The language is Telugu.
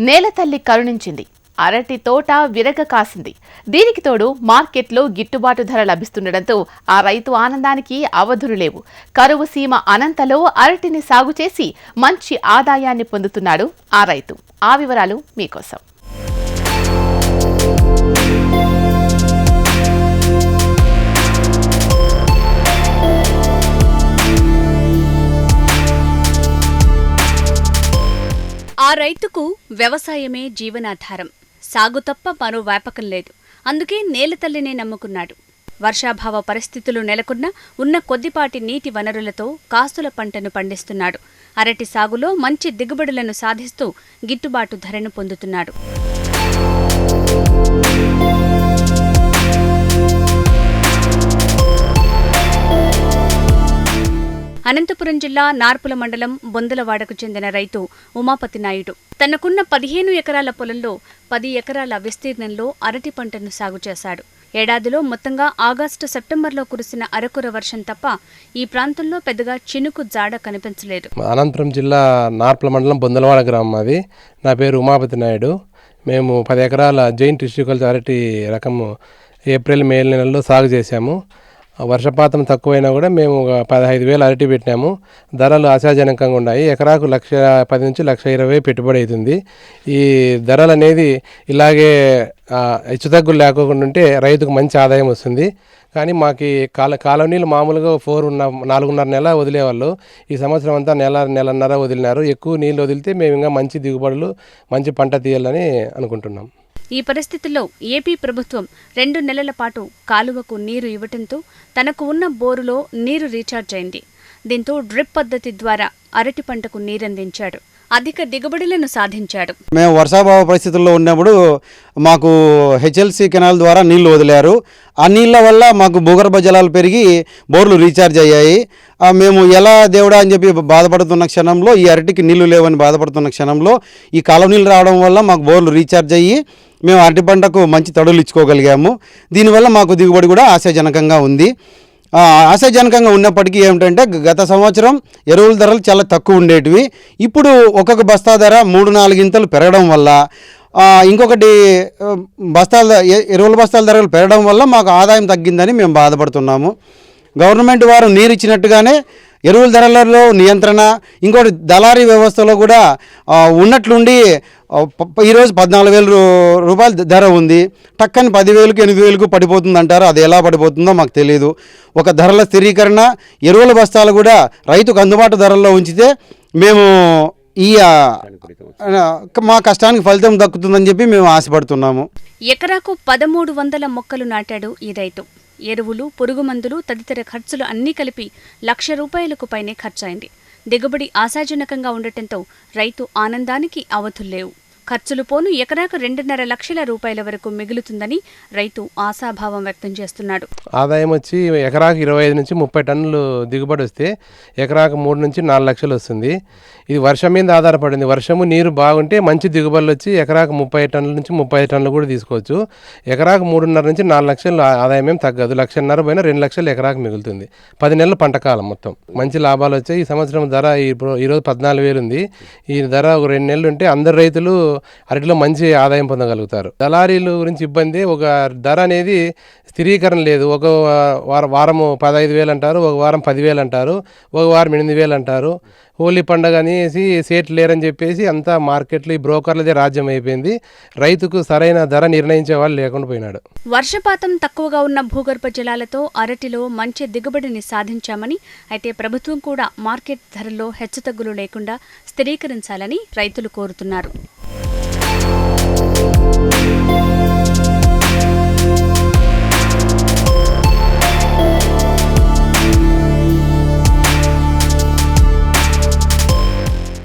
నేలతల్లి కరుణించింది. అరటి తోట విరగ కాసింది. దీనికి తోడు మార్కెట్లో గిట్టుబాటు ధర లభిస్తుండటంతో ఆ రైతు ఆనందానికి అవధులు లేవు. కరువు సీమ అనంతలో అరటిని సాగు చేసి మంచి ఆదాయాన్ని పొందుతున్నాడు ఆ రైతు. ఆ వివరాలు మీకోసం. ఆ రైతుకు వ్యవసాయమే జీవనాధారం. సాగు తప్ప మరో వ్యాపకం లేదు. అందుకే నేలతల్లినే నమ్ముకున్నాడు. వర్షాభావ పరిస్థితులు నెలకొన్న ఉన్న కొద్దిపాటి నీటి వనరులతో కాసుల పంటను పండిస్తున్నాడు. అరటి సాగులో మంచి దిగుబడులను సాధిస్తూ గిట్టుబాటు ధరను పొందుతున్నాడు. అనంతపురం జిల్లా నార్పుల మండలం బొందలవాడకు చెందిన రైతు ఉమాపతి నాయుడు. తనకున్న పదిహేను ఎకరాల పొలంలో పది ఎకరాల విస్తీర్ణంలో అరటి పంటను సాగు చేశాడు. ఏడాదిలో మొత్తంగా ఆగస్టు సెప్టెంబర్లో కురిసిన అరకుర వర్షం తప్ప ఈ ప్రాంతంలో పెద్దగా చినుకు జాడ కనిపించలేదు. అనంతపురం జిల్లా నార్పుల మండలం బొందలవాడ గ్రామం అది. నా పేరు ఉమాపతి నాయుడు. మేము పది ఎకరాల జైన్ టిష్యూకల్చర్ అరటి రకము ఏప్రిల్ మే నెలలో సాగు చేశాము. వర్షపాతం తక్కువైనా కూడా మేము ఒక పదహైదు వేలు అరటి పెట్టినాము. ధరలు ఆశాజనకంగా ఉన్నాయి. ఎకరాకు లక్ష పది నుంచి లక్ష ఇరవై పెట్టుబడి అవుతుంది. ఈ ధరలు అనేది ఇలాగే హెచ్చుతగ్గులు లేకుండా ఉంటే రైతుకు మంచి ఆదాయం వస్తుంది. కానీ మాకు కాల కాలనీలు మామూలుగా ఫోర్ ఉన్న నాలుగున్నర నెల వదిలేవాళ్ళు. ఈ సంవత్సరం అంతా నెల నెలన్నర వదిలినారు. ఎక్కువ నీళ్ళు వదిలితే మేము ఇంకా మంచి దిగుబడులు మంచి పంట తీయాలని అనుకుంటున్నాం. ఈ పరిస్థితుల్లో ఏపీ ప్రభుత్వం రెండు నెలల పాటు కాలువకు నీరు ఇవ్వటంతో తనకు ఉన్న బోరులో నీరు రీఛార్జ్ అయింది. దీంతో డ్రిప్ పద్ధతి ద్వారా అరటి పంటకు నీరందించాడు అధిక దిగుబడులను సాధించాడు. మేము వర్షాభావ పరిస్థితుల్లో ఉన్నప్పుడు మాకు హెచ్ఎల్సి కెనాల్ ద్వారా నీళ్ళు వదిలారు. ఆ నీళ్ళ వల్ల మాకు భూగర్భ జలాలు పెరిగి బోర్లు రీఛార్జ్ అయ్యాయి. మేము ఎలా దేవుడా అని చెప్పి బాధపడుతున్న క్షణంలో ఈ అరటికి నీళ్ళు లేవని బాధపడుతున్న క్షణంలో ఈ కాలం నీళ్ళు రావడం వల్ల మాకు బోర్లు రీఛార్జ్ అయ్యి మేము అరటి పంటకు మంచి తడులు ఇచ్చుకోగలిగాము. దీనివల్ల మాకు దిగుబడి కూడా ఆశాజనకంగా ఉంది. ఆశాజనకంగా ఉన్నప్పటికీ ఏమిటంటే గత సంవత్సరం ఎరువుల ధరలు చాలా తక్కువ ఉండేటివి. ఇప్పుడు ఒక్కొక్క బస్తా ధర మూడు నాలుగింతలు పెరగడం వల్ల ఇంకొకటి బస్తాల ఎరువుల బస్తాల ధరలు పెరగడం వల్ల మాకు ఆదాయం తగ్గిందని మేము బాధపడుతున్నాము. గవర్నమెంట్ వారు నీరు ఇచ్చినట్టుగానే ఎరువుల ధరలలో నియంత్రణ ఇంకోటి దళారీ వ్యవస్థలో కూడా ఉన్నట్లుండి ప- ఈరోజు పద్నాలుగు వేల రూపాయల ధర ఉంది. టక్కని పదివేలకు ఎనిమిది వేలకు పడిపోతుంది అంటారు. అది ఎలా పడిపోతుందో మాకు తెలియదు ఒక ధరల స్థిరీకరణ ఎరువుల బస్తాలు కూడా రైతుకు అందుబాటు ధరల్లో ఉంచితే మేము ఈ మా కష్టానికి ఫలితం దక్కుతుందని చెప్పి మేము ఆశపడుతున్నాము. ఎకరాకు పదమూడు వందల మొక్కలు నాటాడు ఈ రైతు. ఎరువులు పురుగుమందులు తదితర ఖర్చులు అన్నీ కలిపి లక్ష రూపాయలకు పైనే ఖర్చయింది. దిగుబడి ఆశాజనకంగా ఉండటంతో రైతు ఆనందానికి అవధుల్లేవు ఖర్చులు పోను ఎకరాకు రెండున్నర లక్షల రూపాయల వరకు మిగులుతుందని రైతు ఆశాభావం వ్యక్తం చేస్తున్నాడు. ఆదాయం వచ్చి ఎకరాకు ఇరవై ఐదు నుంచి ముప్పై టన్నులు దిగుబడి వస్తే ఎకరాకు మూడు నుంచి నాలుగు లక్షలు వస్తుంది. ఇది వర్షం మీద ఆధారపడింది. వర్షము నీరు బాగుంటే మంచి దిగుబడులు వచ్చి ఎకరాకు ముప్పై టన్నుల నుంచి ముప్పై టన్నులు కూడా తీసుకోవచ్చు. ఎకరాకు మూడున్నర నుంచి నాలుగు లక్షలు ఆదాయం ఏం తగ్గదు. లక్షన్నర పోయినా రెండు లక్షలు ఎకరాకు మిగులుతుంది. పది నెలల పంట కాలం మొత్తం. మంచి లాభాలు వచ్చాయి. ఈ సంవత్సరం ధర ఇప్పుడు ఈరోజు పద్నాలుగు వేలు ఉంది. ఈ ధర ఒక రెండు నెలలు ఉంటే అందరు రైతులు అరటిలో మంచి ఆదాయం పొందగలుగుతారు. దళారీలు గురించి ఇబ్బంది ఒక ధర అనేది స్థిరీకరణ లేదు. ఒక వారం వారము పదహైదు వేలు అంటారు ఒక వారం పదివేలు అంటారు ఒక వారం ఎనిమిది వేలు అంటారు హోలీ పండగ అనేసి సేట్లు లేరని చెప్పేసి అంతా మార్కెట్లో ఈ బ్రోకర్లదే రాజ్యం అయిపోయింది. రైతుకు సరైన ధర నిర్ణయించే వాళ్ళు లేకుండా పోయినాడు. వర్షపాతం తక్కువగా ఉన్న భూగర్భ జలాలతో అరటిలో మంచి దిగుబడిని సాధించామని అయితే ప్రభుత్వం కూడా మార్కెట్ ధరల్లో హెచ్చుతగ్గులు లేకుండా స్థిరీకరించాలని రైతులు కోరుతున్నారు. Música